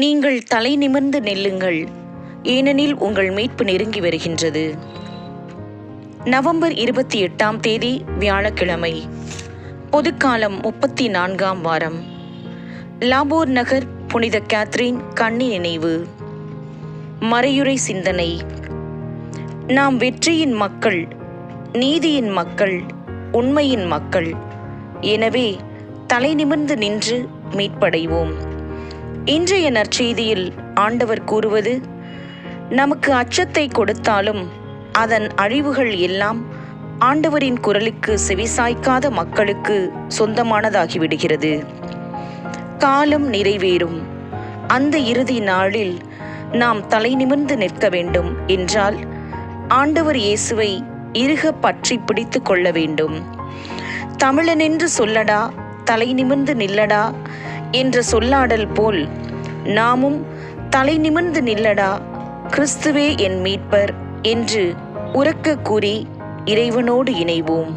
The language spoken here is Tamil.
நீங்கள் தலை நிமிர்ந்து நெல்லுங்கள். ஏனெனில் உங்கள் மீட்பு நெருங்கி வருகின்றது. நவம்பர் இருபத்தி எட்டாம் தேதி வியாழக்கிழமை. பொதுக்காலம் முப்பத்தி நான்காம் வாரம். லாபோர் நகர் புனித கேத்ரின் கண்ணி நினைவு. மறையுறை சிந்தனை. நாம் வெற்றியின் மக்கள் நீதியின் மக்கள் உண்மையின் மக்கள். எனவே தலை நிமிர்ந்து நின்று மீட்படைவோம். இன்றைய நற்செய்தியில் ஆண்டவர் கூறுவது நமக்கு அச்சத்தை கொடுத்தாலும் அதன் அழிவுகள் எல்லாம் ஆண்டவரின் குரலுக்கு செவிசாய்க்காத மக்களுக்கு சொந்தமானதாகிவிடுகிறது. காலம் நிறைவேறும். அந்த இறுதி நாளில் நாம் தலை நிமிர்ந்து நிற்க வேண்டும் என்றால் ஆண்டவர் இயேசுவை இறுக பற்றி பிடித்து கொள்ள வேண்டும். தமிழனென்று சொல்லடா தலை நிமிர்ந்து நில்லடா என்ற சொல்லாடல் போல் நாமும் தலை நிமிர்ந்து நில்லடா கிறிஸ்துவே என் மீட்பர் என்று உறக்க கூறி இறைவனோடு இணைவோம்.